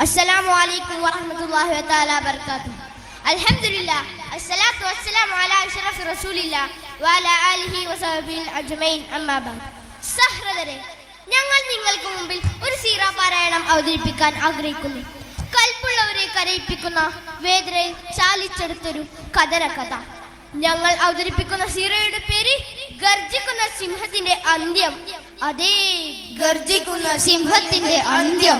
السلام عليكم ورحمة الله تعالى وبركاته الحمد لله الصلاة والسلام على أشرف رسول الله وعلى آله وصحبه أجمعين أما بعد സഹൃദരെ ഞങ്ങൾ നിങ്ങൾക്ക് മുമ്പിൽ ഒരു സീറ പാരായണം അവതരിപ്പിക്കാൻ ആഗ്രഹിക്കുന്നു കൽപ്പുള്ളവരെ കരയിപ്പിക്കുന്ന വേദനയിൽ ചാലിച്ചെടുത്തൊരു കഥന കഥ ഞങ്ങൾ അവതരിപ്പിക്കുന്ന സീറയുടെ പേര് ഗർജിക്കുന്ന സിംഹത്തിന്റെ അന്ത്യം അതേ ഗർജിക്കുന്ന സിംഹത്തിന്റെ അന്ത്യം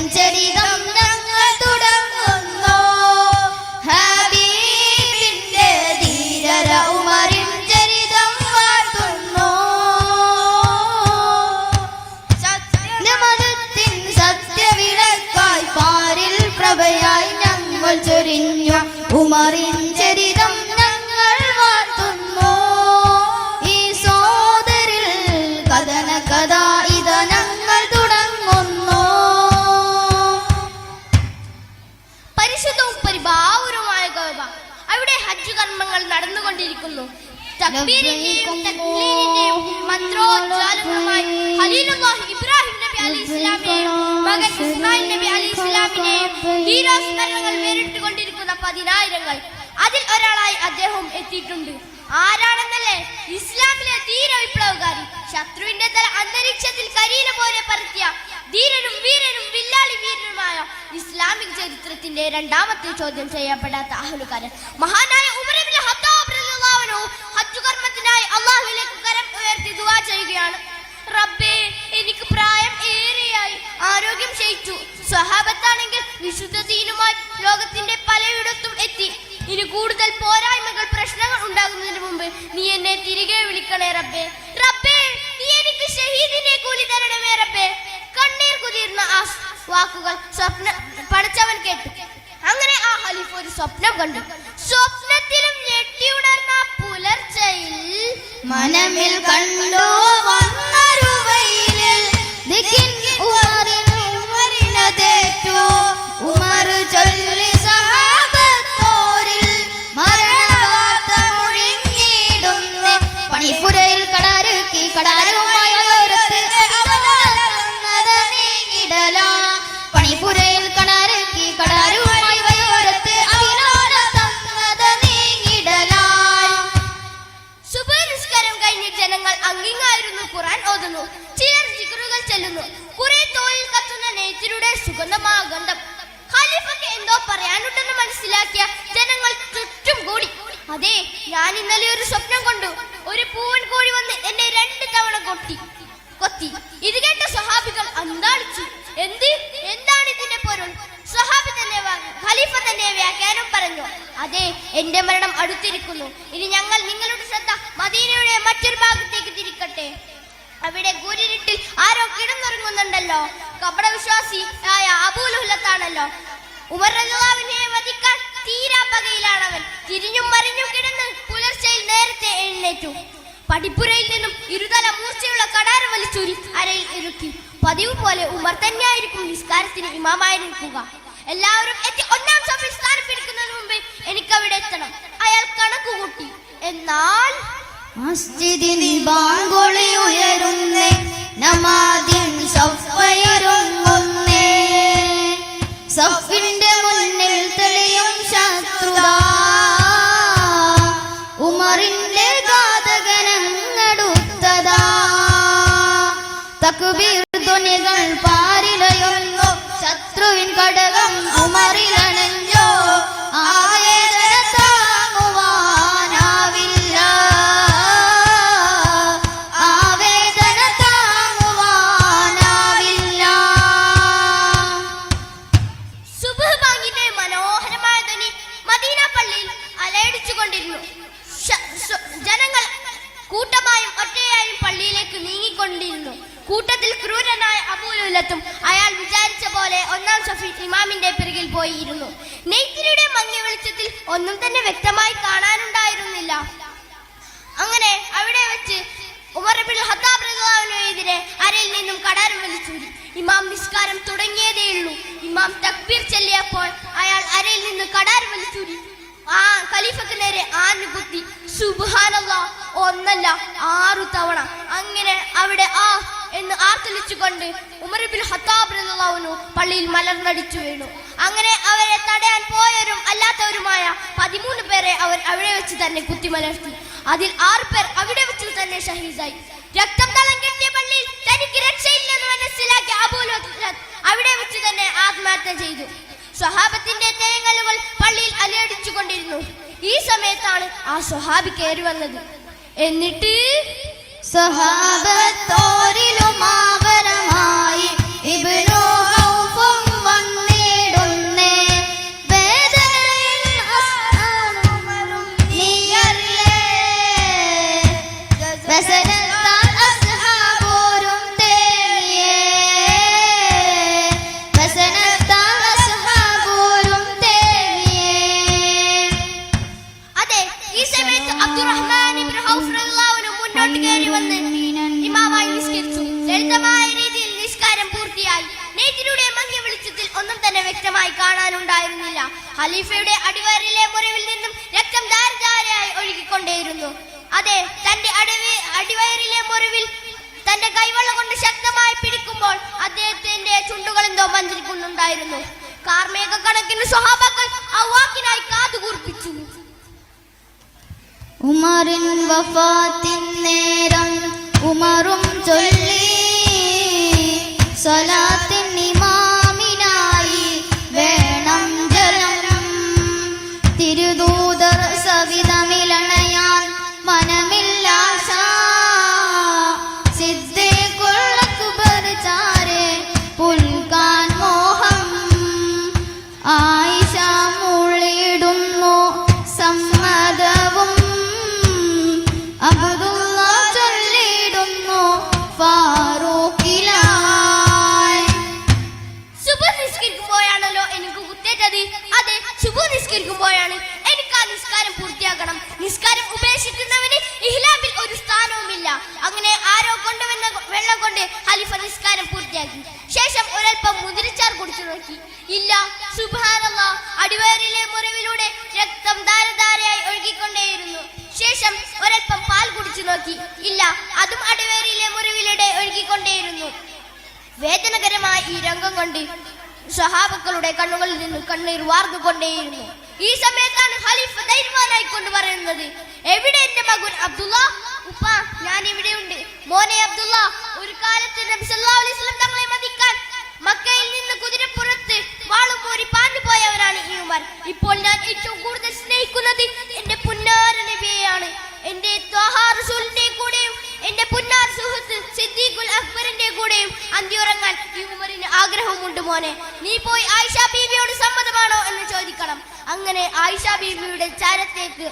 നടന്നുകൊണ്ടിരിക്കുന്നു. ഇബ്രാഹിം നബി അലൈഹി ഇസ്ലാമിനെയും മകൻ ഇസ്മായിൽ നബി അലൈഹി ഇസ്ലാമിനെയും ധീരോസ്മരണങ്ങൾ വേറിട്ടുകൊണ്ടിരിക്കുന്ന പതിനായിരങ്ങൾ. അതിൽ ഒരാളായി അദ്ദേഹം എത്തിയിട്ടുണ്ട്. ആരാണെന്നല്ലേ? ഇസ്ലാമിലെ ധീര വിപ്ലവകാരി. ശത്രുവിന്റെ തല അന്തരീക്ഷത്തിൽ കരീന പോലെ പരത്തിയ ധീരനും വീരനും വില്ലാളി വീരനുമായ ഇസ്ലാമിക ചരിത്രത്തിന്റെ രണ്ടാമത്തെ ചോദ്യം ചെയ്യപ്പെടാത്ത അഹലുകാരൻ. മഹാനായ ഉമരബിൻ അൻഹു ഹജ്ജ് കർമ്മത്തിനായി അള്ളാഹുവിലേക്ക് കരം ഉയർത്തി ദുആ ചെയ്യുകയാണ്. റബ്ബേ എനിക്ക് പ്രായം ഏറെയായി. ആരോഗ്യം ക്ഷയിച്ചു. സ്വഹാബത്താണെങ്കിൽ വിശുദ്ധ ദീനുമായി ലോകത്തിന്റെ പലയിടത്തും എത്തി. ഇനി കൂടുതൽ പോരായ്മകൾ പ്രശ്നങ്ങൾ ഉണ്ടാകുന്നതിന് മുമ്പ് നീ എന്നെ തിരികെ വിളിക്കണേ റബ്ബേ. റബ്ബേ നീ എനിക്ക് ഷഹീദിനെ കൂലി തരണമേ റബ്ബേ. കണ്ണീർ കുതിർന്ന ആ വാക്കുകൾ സ്വപ്ന പഠിച്ചവൻ കേട്ടു. അങ്ങനെ ആ ഖലീഫ ഒരു സ്വപ്നം കണ്ടു. സ്വപ്നത്തിലും മനമിൽ കണ്ടോ വന്നൊരു വെയിലിൽ ഉമറിനതേറ്റു ഉമർ ചൊല്ലി സഹാബത്തോരിൽ മരണവാർത്ത മുഴങ്ങിയിടുന്നേ. പണിപ്പുരയിൽ കടാരുക്കി കടാരുമായി ചെല്ലുന്നു. കുറെ തോളിൽ കത്തുന്ന നെയ്ത്തിലൂടെ സുഗന്ധമായ ഖലീഫക്ക് എന്തോ പറയാനുണ്ടെന്ന് മനസ്സിലാക്കിയ ജനങ്ങൾ ചുറ്റും കൂടി. അതെ ഞാൻ ഇന്നലെ ഒരു സ്വപ്നം കണ്ടു. ഒരു പൂവൻ കോഴി വന്ന് എന്നെ രണ്ട് തവണ കൊട്ടി കൊത്തി. ഇത് കേട്ട സ്വഹാബികൾ അന്താളിച്ചു. എന്ത്? എന്താണ് ഇതിന്റെ പൊരുൾ? സഹാബി തന്നെ ഖലീഫ തന്നെ വ്യാഖ്യാനം പറഞ്ഞു. അതെ എന്റെ മരണം അടുത്തിരിക്കുന്നു. ഇനി ഞങ്ങൾ നിങ്ങളുടെ ശ്രദ്ധ മദീനയുടെ മറ്റൊരു ഭാഗത്തേക്ക് തിരിക്കട്ടെ. അവിടെ കൂരിരുട്ടിൽ ആരോ കിടന്നുറങ്ങുന്നുണ്ടല്ലോ. ആയ അബൂലുഹുലത്താണല്ലോ ഉമർ റളിയല്ലാഹുവിനെ വധിക്കാൻ തീരാ പകയിലാണവൻ. തിരിഞ്ഞും മറിഞ്ഞും കിടന്ന് പുലർച്ചയിൽ നേരത്തെ എഴുന്നേറ്റു. പടിപ്പുരയിൽ നിന്നും ഇരുതല മൂർച്ചയുള്ള കടാര വലിച്ചൂരി അരയിൽ ഇരുക്കി പതിവ് പോലെ ഉമർ തന്നെയായിരിക്കും നിസ്കാരത്തിന് ഇമാമായി നിൽക്കുക എല്ലാവരും എത്തി ഒന്നാം സഫിൽ സ്ഥാനം പിടിക്കുന്നതിന് മുമ്പ് എനിക്ക് അവിടെ എത്തണം. അയാൾ കണക്കുകൂട്ടി. എന്നാൽ മസ്ജിദിൽ ബാങ്കുളി ഉയരുന്നേ നമാദിൻ സഫയൊരുങ്ങുന്നേ സഫിന്റെ മുന്നിൽ തെളിയും ശത്രുത. ഉമറിന്റെ ഘാതകനങ്ങടുത്തതാ തക്ബീർ സ്വ- ജനങ്ങൾ കൂട്ടമായും ഒറ്റയായും പള്ളിയിലേക്ക് നീങ്ങിക്കൊണ്ടിരുന്നു. കൂട്ടത്തിൽ ക്രൂരനായ അബൂലുലത്തും അയാൾ വിചാരിച്ച പോലെ ഒന്നാം സഫി ഇമാമിന്റെ പിറകിൽ പോയിരുന്നു. നെയ്ത്തിരിയുടെ മങ്ങിയ വെളിച്ചത്തിൽ ഒന്നും തന്നെ വ്യക്തമായി കാണാനുണ്ടായിരുന്നില്ല. അങ്ങനെ അവിടെ വെച്ച് ഉമർ ഹത്താബ്രഹ്ലാവിനെതിരെ അരയിൽ നിന്നും കടാരം വലിച്ചൂരി. ഇമാം നിസ്കാരം തുടങ്ങിയതേയുള്ളൂ. ഇമാം തക്ബീർ ചൊല്ലിയ ഖലീഫക്ക് നേരെ ആഞ്ഞു കുത്തി. സുബ്ഹാനല്ലാ ഒന്നല്ല ആറു തവണ. അങ്ങനെ അവിടെ ആ എന്ന് ആർത്തലിച്ചുകൊണ്ട് ഉമർ ബിൻ ഹത്താബ് റളിയല്ലാഹു പള്ളിയിൽ മലർന്നടിച്ചു വീണു. അങ്ങനെ അവരെ തടയാൻ പോയവരും അല്ലാത്തവരുമായ പതിമൂന്ന് പേരെ അവർ അവിടെ വെച്ച് തന്നെ കുത്തിമലർത്തി അതിൽ ആറ് പേർ അവിടെ വെച്ച് തന്നെ ഷഹീദായി. രക്തം തളം കെട്ടിയ പള്ളിയിൽ തനിക്ക് രക്ഷയില്ലെന്ന് മനസ്സിലാക്കി അബൂൽ അവിടെ വെച്ച് തന്നെ ആത്മഹത്യ ചെയ്തു. സ്വഹാബത്തിന്റെ തേങ്ങലുകൾ ഈ സമയത്താണ് ആ സ്വഹാബി കയറി വന്നത്. എന്നിട്ട് സ്വഹാബത്തോരിലുമാവരമായി നെയ്തിലൂടെ മങ്ങിയ വെളിച്ചത്തിൽ ഒന്നും തന്നെ വ്യക്തമായി കാണാനുണ്ടായിരുന്നില്ല. ഖലീഫയുടെ അടിവയറിലെ മുറിവിൽ നിന്നും രക്തം ധാരധാരയായി ഒഴുകിക്കൊണ്ടേയിരുന്നു. അതെ തന്റെ അടവി അടിവയറിലെ മുറിവിൽ തന്റെ കൈവള്ള കൊണ്ട് ശക്തമായി പിടിക്കുമ്പോൾ അദ്ദേഹത്തിന്റെ ചുണ്ടുകൾ എന്തോ മഞ്ചരിക്കുന്നുണ്ടായിരുന്നു കാർമേഘ കണക്കിന് സ്വഹാബാക്കൾ ആ വാക്കിനായി കാതുകൂർപ്പിച്ചു ഉമറിൻ വഫാത്തിൻ നേരം ഉമറും ചൊല്ലി സ്വലാത്തിൻ കൊണ്ട് ഹലിഫ നിസ്കാരം പൂർത്തിയാക്കി. ശേഷം ഒരൽപ്പം മുതിരിച്ചാർ കുടിച്ചു നോക്കി. ഇല്ല സുബാനല്ല അടിവയറിലെ മുറിവിലൂടെ രക്തം ധാരധാരയായി ഒഴുകിക്കൊണ്ടേയിരുന്നു. ശേഷം ഒരൽപ്പം പാൽ കുടിച്ചു നോക്കി. ഇല്ല അതും അടിവയറിലെ മുറിവിലൂടെ ഒഴുകിക്കൊണ്ടേയിരുന്നു. വേദനകരമായ ഈ രംഗം കൊണ്ട് സഹാബക്കളുടെ കണ്ണുകളിൽ നിന്ന് കണ്ണീർ വാർന്നുകൊണ്ടേയിരുന്നു. ഈ സമയത്താണ് ഖലീഫ ധൈര്യമാനായി കൊണ്ട് പറയുന്നത്. എവിടെ എന്റെ മകൻ അബ്ദുള്ള ഉപ്പ ഞാൻ ഇവിടെയുണ്ട് മോനെ അബ്ദുള്ള ഒരു കാലത്ത് നബി സല്ലല്ലാഹു അലൈഹി വസല്ലം തങ്ങളെ മതിക്കാൻ മക്കയിൽ നിന്ന് കുതിരപ്പുറത്ത് വാളും പോരി പാഞ്ഞു പോയവരാണ് ഈ ഉമർ ഇപ്പോൾ ഞാൻ ഏറ്റവും കൂടുതൽ സ്നേഹിക്കുന്നത് എന്റെ പുന്നാര നബിയെയാണ്. എന്റെ റസൂലിന്റെ കൂടെയും എന്റെ പുന്നാർ സുഹൃത്ത് സിദ്ദീഖുൽ അക്ബറിന്റെ കൂടെയും അന്തിയുറങ്ങാൻ ഈ ഉമറിന് ആഗ്രഹമുണ്ട് മോനെ. നീ പോയി ആയിഷ ബീവിയോട് സമ്മതമാണോ എന്ന് ചോദിക്കണം. അങ്ങനെ ആയിഷ ബീവിയുടെ ചാരത്തേക്ക്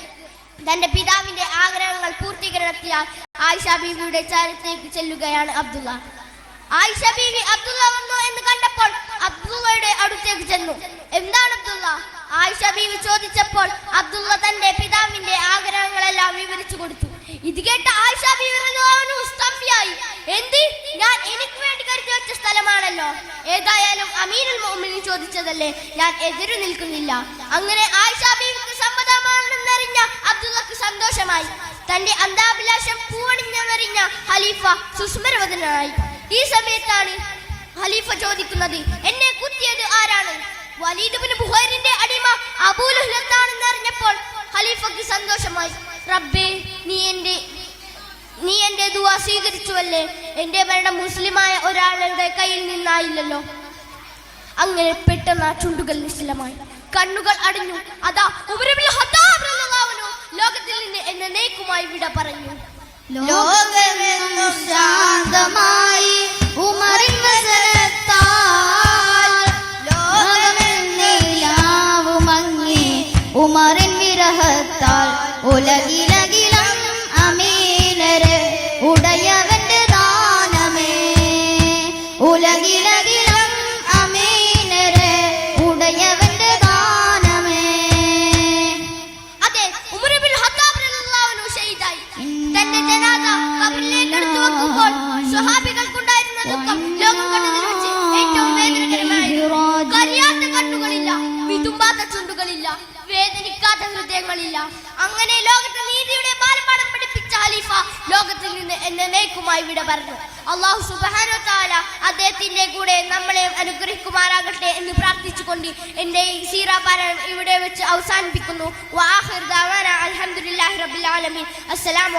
തന്റെ പിതാവിന്റെ ആഗ്രഹങ്ങൾ പൂർത്തീകരണത്തിയാൽ ആയിഷ ബീവിയുടെ ചാരത്തിലേക്ക് ചെല്ലുകയാണ് അബ്ദുള്ള. ആയിഷ ബീവി അബ്ദുള്ള വന്നു എന്ന് കണ്ടപ്പോൾ അബ്ദുള്ളയുടെ അടുത്തേക്ക് ചെന്നു. എന്താണ് അബ്ദുള്ള? ആയിഷ ബീവി ചോദിച്ചപ്പോൾ അബ്ദുള്ള തന്റെ പിതാവിന്റെ ആഗ്രഹങ്ങളെല്ലാം വിവരിച്ചു കൊടുത്തു. ഇത് കേട്ട ആയിഷ ബീവി റളിയല്ലാഹു അൻഹു സ്തംഭിയായി. എന്ത്? ഞാൻ എനിക്ക് വേണ്ടി കരുതി വെച്ച സ്ഥലമാണല്ലോ. ഏതായാലും അമീനുൽ മോമിനി ചോദിച്ചതല്ലേ? ഞാൻ എതിരു നിൽക്കുന്നില്ല. അങ്ങനെ ആയിഷ ബീവിക്ക് സമ്മതമാണെന്നറിഞ്ഞ അബ്ദുള്ളക്ക് സന്തോഷമായി. തന്റെ അന്താഭിലാഷം പൂണിഞ്ഞവരിഞ്ഞ ഖലീഫ സുസ്മരവതനായി. ഈ സമയത്താണ് ഖലീഫ ചോദിക്കുന്നത് എന്നെ കുത്തിയത് ആരാണ്? വലീദ് ബിൻ ബുഹൈറിന്റെ അടിമ അബൂലുഹ്ലത്താണെന്ന് അറിഞ്ഞപ്പോൾ ഖലീഫക്ക് സന്തോഷമായി. റബ്ബേ നീ എന്റെ നീ എന്റെ ദുവാ സ്വീകരിച്ചുവല്ലേ? എന്റെ മരണം മുസ്ലിമായ ഒരാളുടെ കയ്യിൽ നിന്നായില്ലല്ലോ. അങ്ങനെ പെട്ടെന്ന് ചുണ്ടുകൾ നിശ്ചലമായി. കണ്ണുകൾ അടിഞ്ഞു. അതാ അൻഹു ലോകത്തിൽ നിന്ന് എന്നേക്കുമായി വിട പറഞ്ഞു. ലോകമെന്നും ശാന്തമായി ഉമറിൻ എന്നേക്കുമായി വിട പറഞ്ഞു. അള്ളാഹു സുബാനോ താല അദ്ദേഹത്തിന്റെ കൂടെ നമ്മളെ അനുഗ്രഹിക്കുമാറാകട്ടെ എന്ന് പ്രാർത്ഥിച്ചുകൊണ്ട് എന്റെ ഈ സീറ പാരായണം ഇവിടെ വെച്ച് അവസാനിപ്പിക്കുന്നു. വാഹിർ ദഅവാന അൽഹംദുലില്ലാഹി റബ്ബിൽ ആലമീൻ. അസ്സലാമു